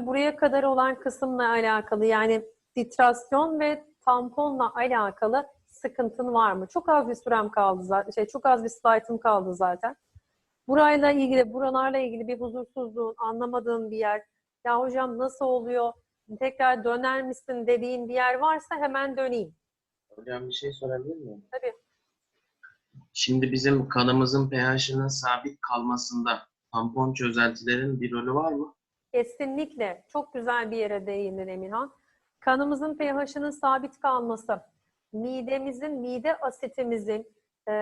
Şimdi buraya kadar olan kısımla alakalı yani titrasyon ve tamponla alakalı sıkıntın var mı? Çok az bir sürem kaldı zaten. Şey, çok az bir slaytım kaldı zaten. Burayla ilgili, buralarla ilgili bir huzursuzluğun, anlamadığın bir yer, ya hocam nasıl oluyor, tekrar döner misin dediğin bir yer varsa hemen döneyim. Hocam bir şey sorabilir miyim? Tabii. Şimdi bizim kanımızın pH'inin sabit kalmasında tampon çözeltilerin bir rolü var mı? Kesinlikle. Çok güzel bir yere değindin Emirhan. Kanımızın pH'ının sabit kalması, midemizin, mide asitimizin e,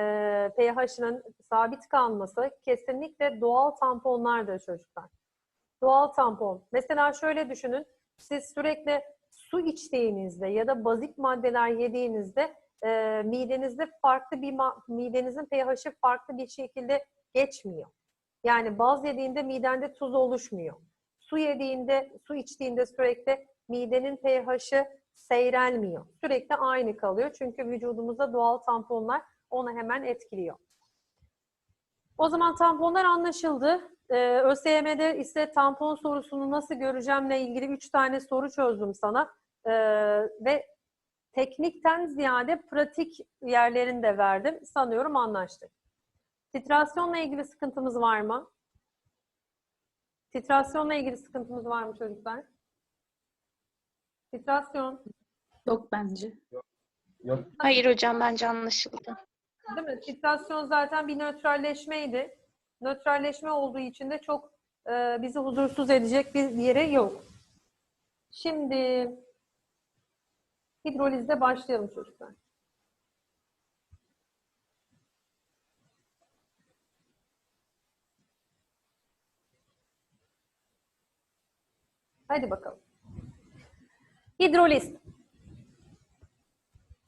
pH'ının sabit kalması kesinlikle doğal tamponlardır çocuklar. Doğal tampon. Mesela şöyle düşünün. Siz sürekli su içtiğinizde ya da bazik maddeler yediğinizde e, midenizde farklı bir midenizin pH'i farklı bir şekilde geçmiyor. Yani baz yediğinde midende tuz oluşmuyor. Su yediğinde, su içtiğinde sürekli midenin pH'i seyrelmiyor. Sürekli aynı kalıyor. Çünkü vücudumuzda doğal tamponlar onu hemen etkiliyor. O zaman tamponlar anlaşıldı. Ee, ÖSYM'de ise tampon sorusunu nasıl göreceğimle ilgili 3 tane soru çözdüm sana. Ee, ve teknikten ziyade pratik yerlerini de verdim. Sanıyorum anlaştık. Titrasyonla ilgili sıkıntımız var mı? Titrasyonla ilgili sıkıntımız var mı çocuklar? Titrasyon, Yok bence. Yok. Hayır hocam bence anlaşıldı. değil mi? Titrasyon zaten bir nötralleşmeydi. Nötralleşme olduğu için de çok e, bizi huzursuz edecek bir yere yok. Şimdi hidrolizde başlayalım çocuklar. Hadi bakalım. Hidroliz.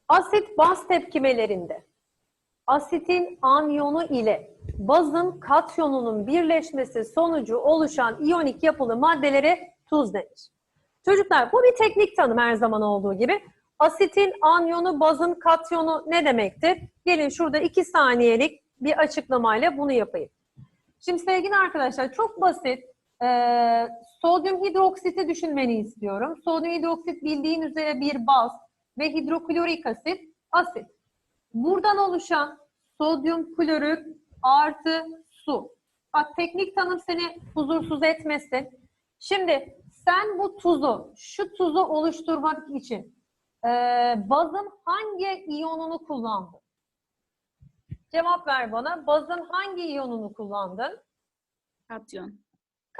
Asit baz tepkimelerinde asitin anyonu ile bazın katyonunun birleşmesi sonucu oluşan iyonik yapılı maddelere tuz denir. Çocuklar bu bir teknik tanım her zaman olduğu gibi. Asitin anyonu, bazın katyonu ne demektir? Gelin şurada iki saniyelik bir açıklamayla bunu yapayım. Şimdi sevgili arkadaşlar çok basit. Ee, sodyum hidroksiti düşünmeni istiyorum. Sodyum hidroksit bildiğin üzere bir baz ve hidroklorik asit asit. Buradan oluşan sodyum klorür artı su. Bak teknik tanım seni huzursuz etmesin. Şimdi sen bu tuzu, şu tuzu oluşturmak için e, bazın hangi iyonunu kullandın? Cevap ver bana. Bazın hangi iyonunu kullandın? Katyon.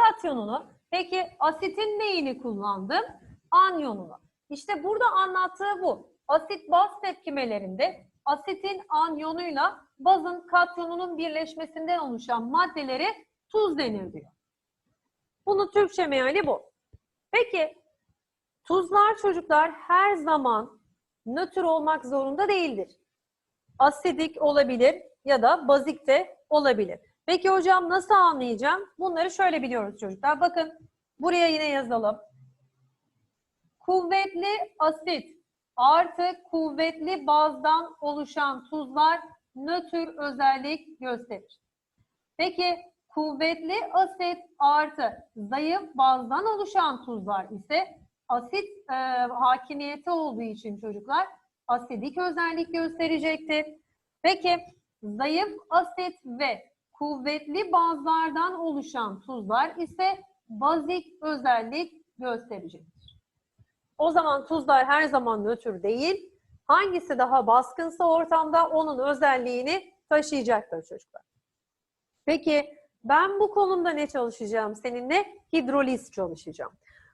Katyonunu. Peki asitin neyini kullandım? Anyonunu. İşte burada anlattığı bu. Asit baz tepkimelerinde asitin anyonuyla bazın katyonunun birleşmesinden oluşan maddelere tuz denir diyor. Bunun Türkçe meali bu. Peki tuzlar çocuklar her zaman nötr olmak zorunda değildir. Asidik olabilir ya da bazik de olabilir. Peki hocam nasıl anlayacağım? Bunları şöyle biliyoruz çocuklar. Bakın buraya yine yazalım. Kuvvetli asit artı kuvvetli bazdan oluşan tuzlar nötr özellik gösterir. Peki kuvvetli asit artı zayıf bazdan oluşan tuzlar ise asit e, hakimiyeti olduğu için çocuklar asidik özellik gösterecektir. Peki zayıf asit ve kuvvetli bazlardan oluşan tuzlar ise bazik özellik gösterecektir. O zaman tuzlar her zaman nötr değil. Hangisi daha baskınsa ortamda onun özelliğini taşıyacaktır çocuklar. Peki ben bu konumda ne çalışacağım seninle? Hidroliz çalışacağım.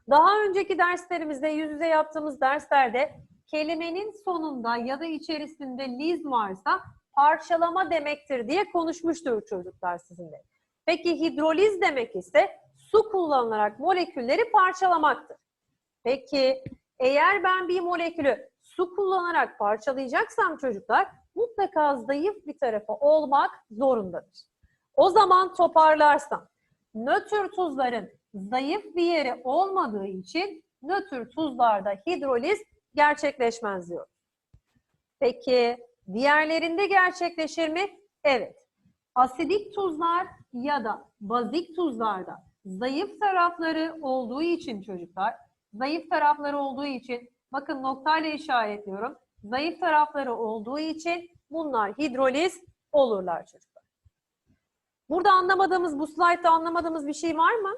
Daha önceki derslerimizde, yüz yüze yaptığımız derslerde kelimenin sonunda ya da içerisinde liz varsa parçalama demektir diye konuşmuştur çocuklar sizinle. Peki hidroliz demek ise su kullanılarak molekülleri parçalamaktır. Peki eğer ben bir molekülü su kullanarak parçalayacaksam çocuklar mutlaka zayıf bir tarafı olmak zorundadır. O zaman toparlarsam nötr tuzların zayıf bir yeri olmadığı için nötr tuzlarda hidroliz gerçekleşmez diyor. Peki diğerlerinde gerçekleşir mi? Evet. Asidik tuzlar ya da bazik tuzlarda zayıf tarafları olduğu için çocuklar, zayıf tarafları olduğu için bakın noktayla işaretliyorum. Zayıf tarafları olduğu için bunlar hidroliz olurlar çocuklar. Burada anlamadığımız, bu slaytta anlamadığımız bir şey var mı?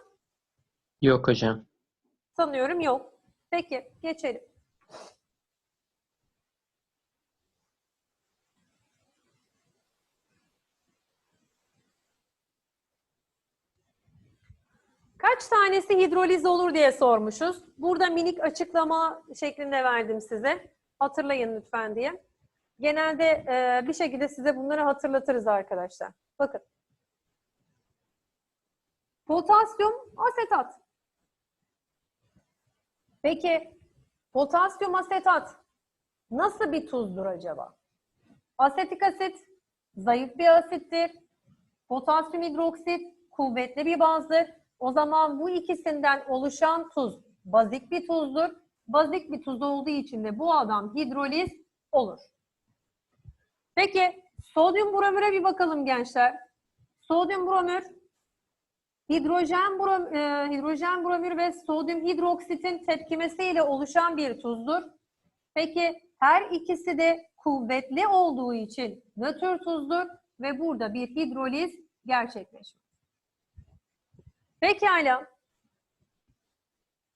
Yok hocam. Sanıyorum yok. Peki geçelim. Kaç tanesi hidroliz olur diye sormuşuz. Burada minik açıklama şeklinde verdim size. Hatırlayın lütfen diye. Genelde e, bir şekilde size bunları hatırlatırız arkadaşlar. Bakın. Potasyum asetat. Peki potasyum asetat nasıl bir tuzdur acaba? Asetik asit zayıf bir asittir. Potasyum hidroksit kuvvetli bir bazdır. O zaman bu ikisinden oluşan tuz bazik bir tuzdur. Bazik bir tuz olduğu için de bu adam hidroliz olur. Peki sodyum bromüre bir bakalım gençler. Sodyum bromür Hidrojen, brom, e, hidrojen bromür ve sodyum hidroksitin tepkimesiyle oluşan bir tuzdur. Peki her ikisi de kuvvetli olduğu için nötr tuzdur ve burada bir hidroliz gerçekleşir. Pekala.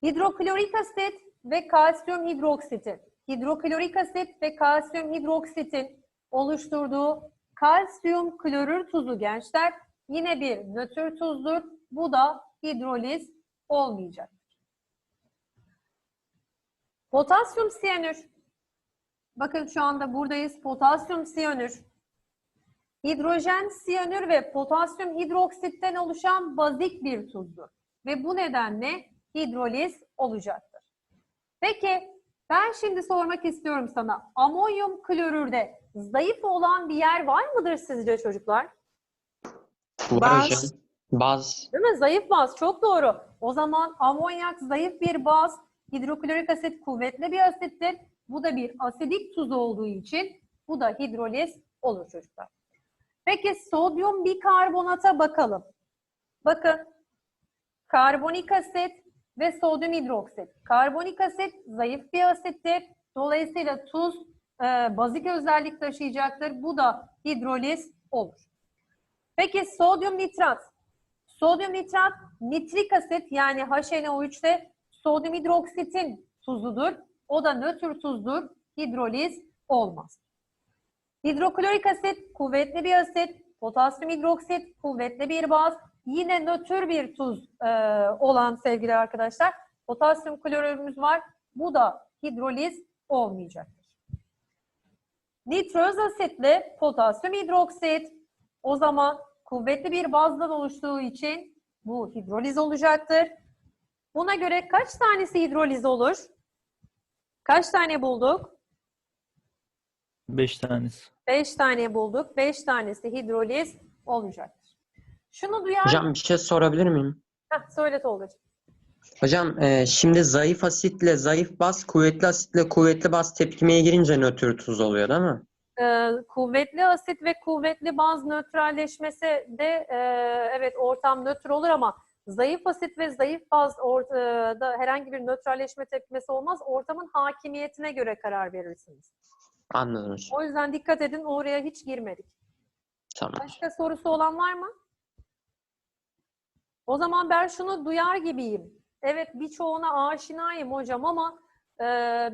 Hidroklorik asit ve kalsiyum hidroksiti. Hidroklorik asit ve kalsiyum hidroksitin oluşturduğu kalsiyum klorür tuzu gençler yine bir nötr tuzdur. Bu da hidroliz olmayacaktır. Potasyum siyanür. Bakın şu anda buradayız. Potasyum siyanür. Hidrojen siyanür ve potasyum hidroksitten oluşan bazik bir tuzdur. Ve bu nedenle hidroliz olacaktır. Peki ben şimdi sormak istiyorum sana. Amonyum klorürde zayıf olan bir yer var mıdır sizce çocuklar? Var Baz. hocam. Baz. Değil mi? Zayıf baz. Çok doğru. O zaman amonyak zayıf bir baz. Hidroklorik asit kuvvetli bir asittir. Bu da bir asidik tuz olduğu için bu da hidroliz olur çocuklar. Peki sodyum bikarbonata bakalım. Bakın karbonik asit ve sodyum hidroksit. Karbonik asit zayıf bir asittir. Dolayısıyla tuz e, bazik özellik taşıyacaktır. Bu da hidroliz olur. Peki sodyum nitrat. Sodyum nitrat nitrik asit yani HNO3'te sodyum hidroksitin tuzudur. O da nötr tuzdur. Hidroliz olmaz. Hidroklorik asit kuvvetli bir asit. Potasyum hidroksit kuvvetli bir baz. Yine nötr bir tuz e, olan sevgili arkadaşlar. Potasyum klorürümüz var. Bu da hidroliz olmayacaktır. Nitroz asitle potasyum hidroksit o zaman kuvvetli bir bazdan oluştuğu için bu hidroliz olacaktır. Buna göre kaç tanesi hidroliz olur? Kaç tane bulduk? 5 tanesi. 5 tane bulduk. 5 tanesi hidroliz olacaktır. Şunu duyar... Hocam bir şey sorabilir miyim? Heh, söyle Tolga'cığım. Hocam e, şimdi zayıf asitle zayıf baz, kuvvetli asitle kuvvetli baz tepkimeye girince nötr tuz oluyor değil mi? Ee, kuvvetli asit ve kuvvetli baz nötralleşmesi de e, evet ortam nötr olur ama zayıf asit ve zayıf baz or- e, da herhangi bir nötralleşme tepkimesi olmaz. Ortamın hakimiyetine göre karar verirsiniz. Anladım. O yüzden dikkat edin oraya hiç girmedik. Tamam. Başka sorusu olan var mı? O zaman ben şunu duyar gibiyim. Evet birçoğuna aşinayım hocam ama e,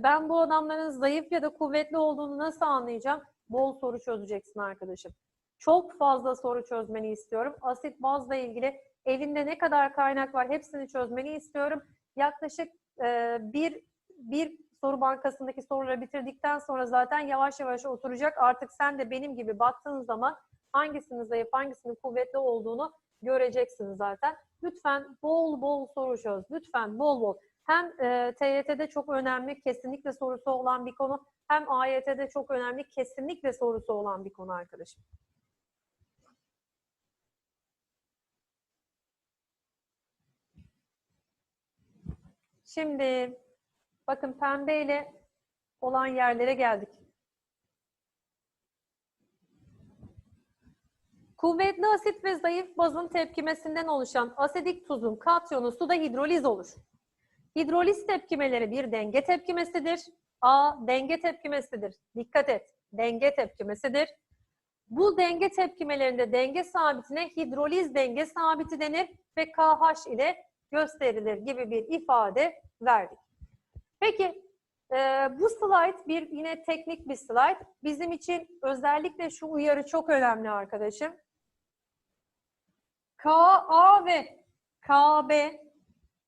ben bu adamların zayıf ya da kuvvetli olduğunu nasıl anlayacağım? Bol soru çözeceksin arkadaşım. Çok fazla soru çözmeni istiyorum. Asit bazla ilgili elinde ne kadar kaynak var hepsini çözmeni istiyorum. Yaklaşık e, bir, bir soru bankasındaki soruları bitirdikten sonra zaten yavaş yavaş oturacak. Artık sen de benim gibi baktığın zaman hangisinin zayıf, hangisinin kuvvetli olduğunu göreceksin zaten. Lütfen bol bol soru çöz. Lütfen bol bol. Hem e, TYT'de çok önemli, kesinlikle sorusu olan bir konu. Hem AYT'de çok önemli, kesinlikle sorusu olan bir konu arkadaşım. Şimdi bakın pembeyle olan yerlere geldik. Kuvvetli asit ve zayıf bazın tepkimesinden oluşan asidik tuzun katyonu suda hidroliz olur. Hidroliz tepkimeleri bir denge tepkimesidir. A. Denge tepkimesidir. Dikkat et. Denge tepkimesidir. Bu denge tepkimelerinde denge sabitine hidroliz denge sabiti denir ve KH ile gösterilir gibi bir ifade verdik. Peki e, bu slide bir yine teknik bir slide. Bizim için özellikle şu uyarı çok önemli arkadaşım. KA ve KB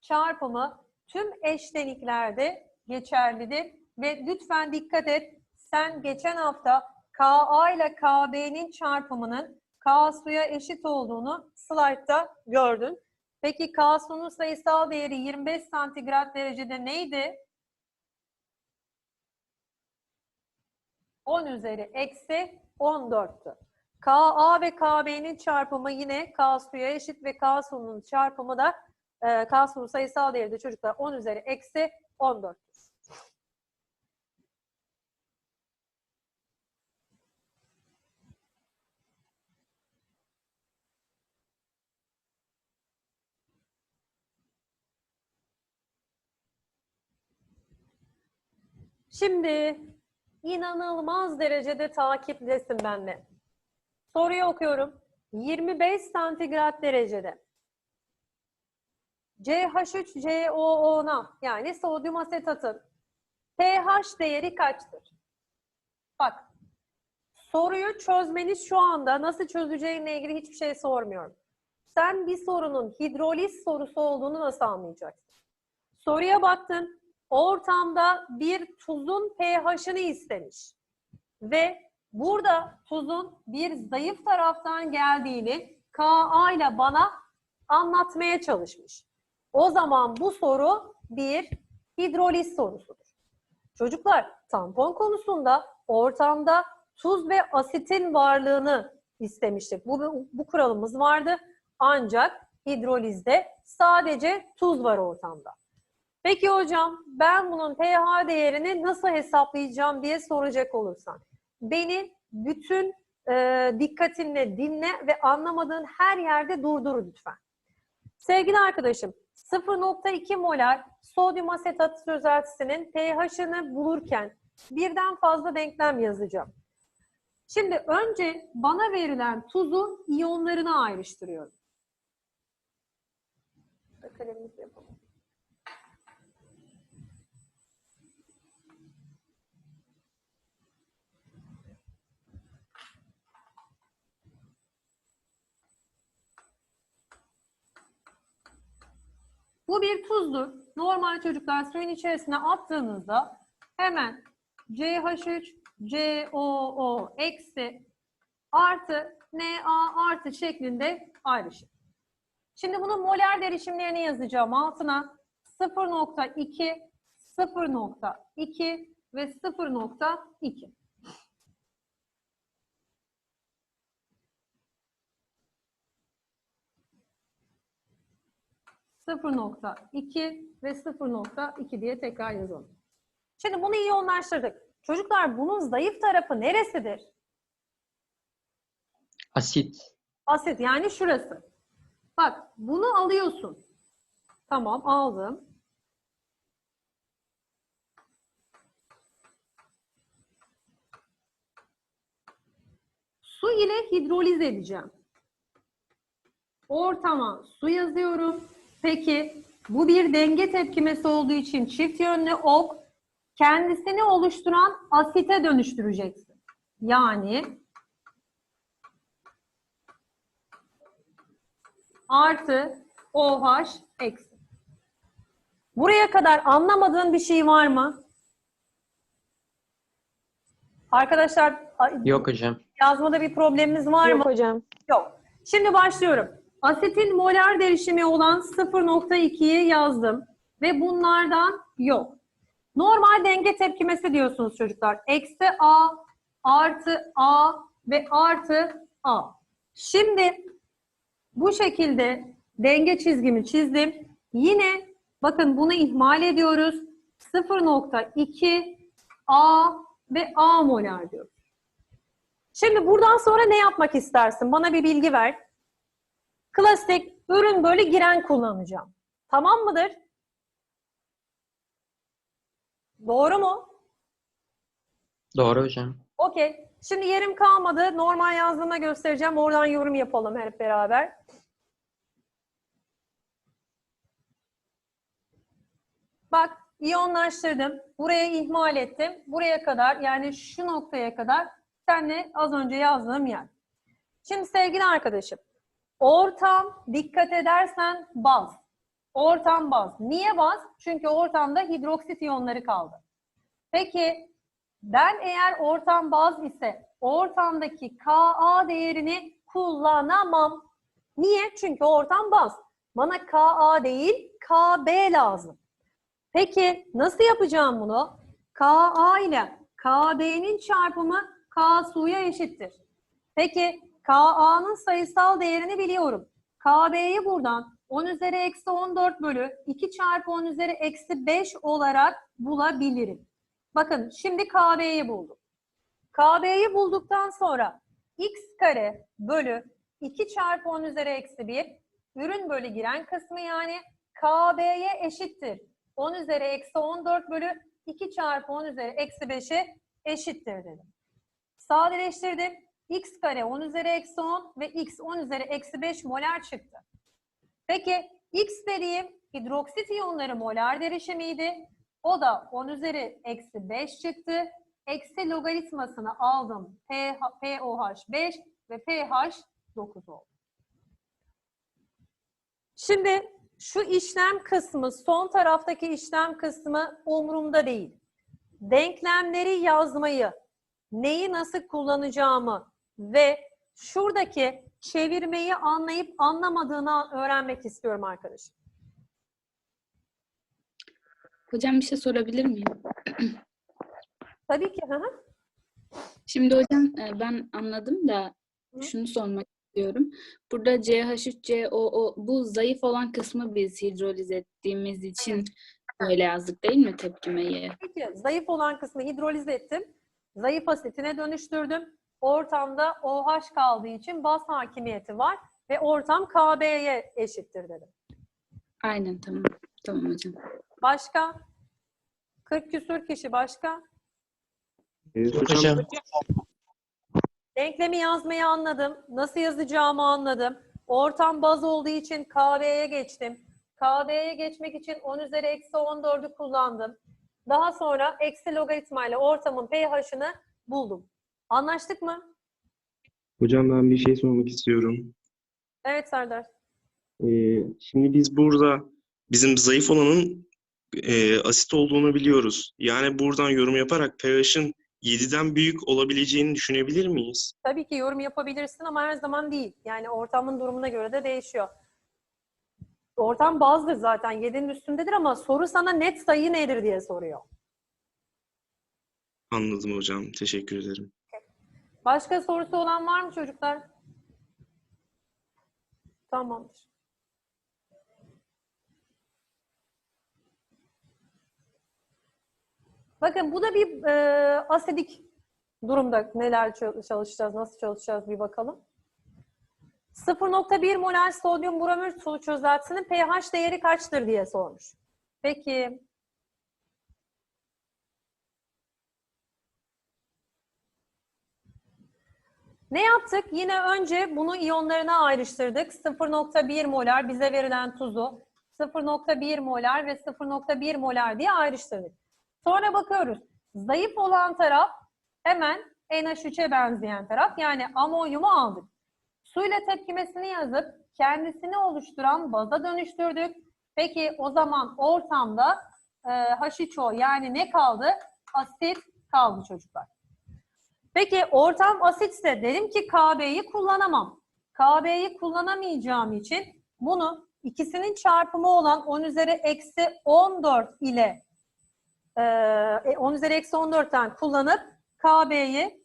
çarpımı tüm eşleniklerde geçerlidir ve lütfen dikkat et. Sen geçen hafta KA ile KB'nin çarpımının K suya eşit olduğunu slaytta gördün. Peki K suyun sayısal değeri 25 santigrat derecede neydi? 10 üzeri eksi 14'tü. KA ve KB'nin çarpımı yine K suya eşit ve K suyunun çarpımı da e, K suyun sayısal değeri de çocuklar 10 üzeri eksi 14. Şimdi inanılmaz derecede takiplesin benimle. Soruyu okuyorum. 25 santigrat derecede. CH3COO'na yani sodyum asetatın pH değeri kaçtır? Bak. Soruyu çözmeniz şu anda nasıl çözeceğinle ilgili hiçbir şey sormuyorum. Sen bir sorunun hidroliz sorusu olduğunu nasıl anlayacaksın? Soruya baktın. Ortamda bir tuzun pH'ını istemiş. Ve burada tuzun bir zayıf taraftan geldiğini Ka ile bana anlatmaya çalışmış. O zaman bu soru bir hidroliz sorusudur. Çocuklar tampon konusunda ortamda tuz ve asitin varlığını istemiştik. Bu, bu kuralımız vardı. Ancak hidrolizde sadece tuz var ortamda. Peki hocam ben bunun pH değerini nasıl hesaplayacağım diye soracak olursan. Beni bütün e, dikkatinle dinle ve anlamadığın her yerde durdur lütfen. Sevgili arkadaşım 0.2 molar sodyum asetat çözeltisinin pH'ını bulurken birden fazla denklem yazacağım. Şimdi önce bana verilen tuzun iyonlarını ayrıştırıyorum. Kalemimizi yapalım. Bu bir tuzdur. Normal çocuklar suyun içerisine attığınızda hemen CH3, COO eksi artı Na artı şeklinde ayrışır. Şimdi bunun moler derişimlerini yazacağım altına. 0.2, 0.2 ve 0.2. %0.2 ve 0.2 diye tekrar yazalım. Şimdi bunu iyonlaştırdık. Çocuklar bunun zayıf tarafı neresidir? Asit. Asit yani şurası. Bak bunu alıyorsun. Tamam aldım. Su ile hidroliz edeceğim. Ortama su yazıyorum. Peki bu bir denge tepkimesi olduğu için çift yönlü ok kendisini oluşturan asite dönüştüreceksin. Yani artı OH eksi. Buraya kadar anlamadığın bir şey var mı? Arkadaşlar Yok hocam. yazmada bir problemimiz var mı? Yok hocam. Yok. Şimdi başlıyorum. Asetin molar derişimi olan 0.2'yi yazdım. Ve bunlardan yok. Normal denge tepkimesi diyorsunuz çocuklar. Eksi A, artı A ve artı A. Şimdi bu şekilde denge çizgimi çizdim. Yine bakın bunu ihmal ediyoruz. 0.2 A ve A molar diyoruz. Şimdi buradan sonra ne yapmak istersin? Bana bir bilgi ver. Klasik ürün bölü giren kullanacağım. Tamam mıdır? Doğru mu? Doğru hocam. Okey. Şimdi yerim kalmadı. Normal yazdığımda göstereceğim. Oradan yorum yapalım hep beraber. Bak iyonlaştırdım. Buraya ihmal ettim. Buraya kadar yani şu noktaya kadar senle az önce yazdığım yer. Şimdi sevgili arkadaşım ortam dikkat edersen baz. Ortam baz. Niye baz? Çünkü ortamda hidroksit iyonları kaldı. Peki ben eğer ortam baz ise ortamdaki Ka değerini kullanamam. Niye? Çünkü ortam baz. Bana Ka değil Kb lazım. Peki nasıl yapacağım bunu? Ka ile Kb'nin çarpımı K suya eşittir. Peki Ka'nın sayısal değerini biliyorum. Kb'yi buradan 10 üzeri eksi 14 bölü 2 çarpı 10 üzeri eksi 5 olarak bulabilirim. Bakın şimdi KB'yi buldum. KB'yi bulduktan sonra x kare bölü 2 çarpı 10 üzeri eksi 1 ürün bölü giren kısmı yani KB'ye eşittir. 10 üzeri eksi 14 bölü 2 çarpı 10 üzeri eksi 5'e eşittir dedim. Sadeleştirdim. X kare 10 üzeri eksi 10 ve x 10 üzeri eksi 5 molar çıktı. Peki x dediğim hidroksit iyonları molar derişimiydi. O da 10 üzeri eksi 5 çıktı. Eksi logaritmasını aldım. POH 5 ve pH 9 oldu. Şimdi şu işlem kısmı, son taraftaki işlem kısmı umurumda değil. Denklemleri yazmayı, neyi nasıl kullanacağımı ve şuradaki çevirmeyi anlayıp anlamadığını öğrenmek istiyorum arkadaşım. Hocam bir şey sorabilir miyim? Tabii ki. Hı. Şimdi hocam e, ben anladım da Hı. şunu sormak istiyorum. Burada CH3COO bu zayıf olan kısmı biz hidroliz ettiğimiz için böyle yazdık değil mi tepkimeyi? Peki zayıf olan kısmı hidroliz ettim. Zayıf asitine dönüştürdüm. Ortamda OH kaldığı için baz hakimiyeti var ve ortam KB'ye eşittir dedim. Aynen tamam. Tamam hocam. Başka? 40 küsur kişi başka? Hocam, Hocam. Denklemi yazmayı anladım. Nasıl yazacağımı anladım. Ortam baz olduğu için KB'ye geçtim. KB'ye geçmek için 10 üzeri eksi 14'ü kullandım. Daha sonra eksi logaritma ile ortamın pH'ını buldum. Anlaştık mı? Hocam ben bir şey sormak istiyorum. Evet Serdar. Ee, şimdi biz burada bizim zayıf olanın e, asit olduğunu biliyoruz. Yani buradan yorum yaparak pH'in 7'den büyük olabileceğini düşünebilir miyiz? Tabii ki yorum yapabilirsin ama her zaman değil. Yani ortamın durumuna göre de değişiyor. Ortam bazdır zaten. 7'nin üstündedir ama soru sana net sayı nedir diye soruyor. Anladım hocam. Teşekkür ederim. Başka sorusu olan var mı çocuklar? Tamamdır. Bakın bu da bir e, asidik durumda neler çal- çalışacağız, nasıl çalışacağız bir bakalım. 0.1 molar sodyum bromür çözeltisinin pH değeri kaçtır diye sormuş. Peki Ne yaptık? Yine önce bunu iyonlarına ayrıştırdık. 0.1 molar bize verilen tuzu 0.1 molar ve 0.1 molar diye ayrıştırdık. Sonra bakıyoruz. Zayıf olan taraf hemen NH3'e benzeyen taraf yani amonyumu aldık. Suyla tepkimesini yazıp kendisini oluşturan baza dönüştürdük. Peki o zaman ortamda e, H3O yani ne kaldı? Asit kaldı çocuklar. Peki ortam asitse dedim ki KB'yi kullanamam. KB'yi kullanamayacağım için bunu ikisinin çarpımı olan 10 üzeri eksi 14 ile e, 10 üzeri eksi 14'ten kullanıp KB'yi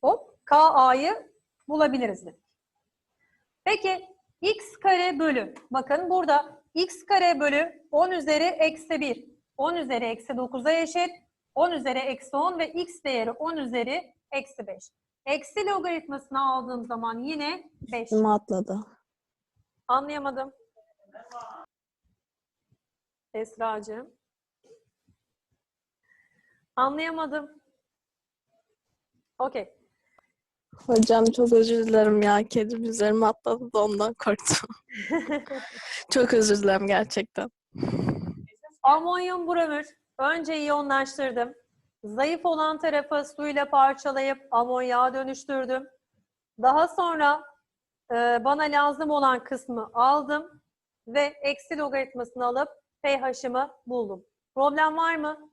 hop KA'yı bulabiliriz dedik. Peki x kare bölü bakın burada x kare bölü 10 üzeri eksi 1 10 üzeri eksi 9'a eşit 10 üzeri eksi 10 ve x değeri 10 üzeri eksi 5. Eksi logaritmasını aldığım zaman yine 5. Kim atladı? Anlayamadım. Esra'cığım. Anlayamadım. Okey. Hocam çok özür dilerim ya. Kedim üzerime atladı da ondan korktum. çok özür dilerim gerçekten. Amonyum bromür. Önce iyonlaştırdım. Zayıf olan tarafı suyla parçalayıp amonyağa dönüştürdüm. Daha sonra e, bana lazım olan kısmı aldım ve eksi logaritmasını alıp pH'ımı buldum. Problem var mı?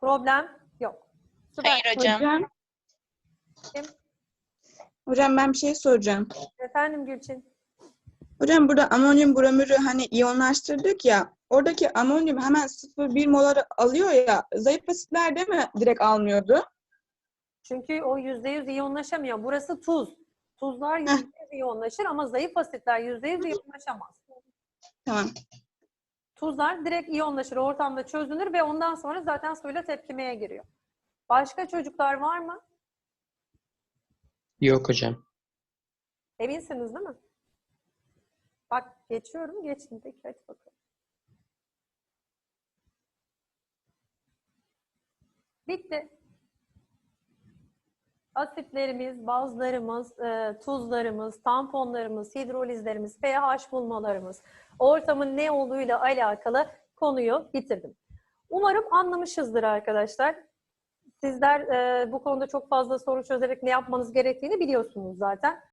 Problem yok. Süper. Hayır hocam. Hocam. Kim? Hocam ben bir şey soracağım. Efendim Gülçin. Hocam burada amonyum bromürü hani iyonlaştırdık ya. Oradaki amonyum hemen 0,1 molar alıyor ya. Zayıf asitler de mi direkt almıyordu? Çünkü o %100 iyonlaşamıyor. Burası tuz. Tuzlar %100 iyonlaşır ama zayıf asitler %100 iyonlaşamaz. Tamam. Tuzlar direkt iyonlaşır, ortamda çözünür ve ondan sonra zaten suyla tepkimeye giriyor. Başka çocuklar var mı? Yok hocam. Eminsiniz değil mi? Bak geçiyorum, geçtim. Peki hadi bakalım. Bitti. Asitlerimiz, bazlarımız, e, tuzlarımız, tamponlarımız, hidrolizlerimiz, pH bulmalarımız, ortamın ne olduğuyla alakalı konuyu bitirdim. Umarım anlamışızdır arkadaşlar. Sizler e, bu konuda çok fazla soru çözerek ne yapmanız gerektiğini biliyorsunuz zaten.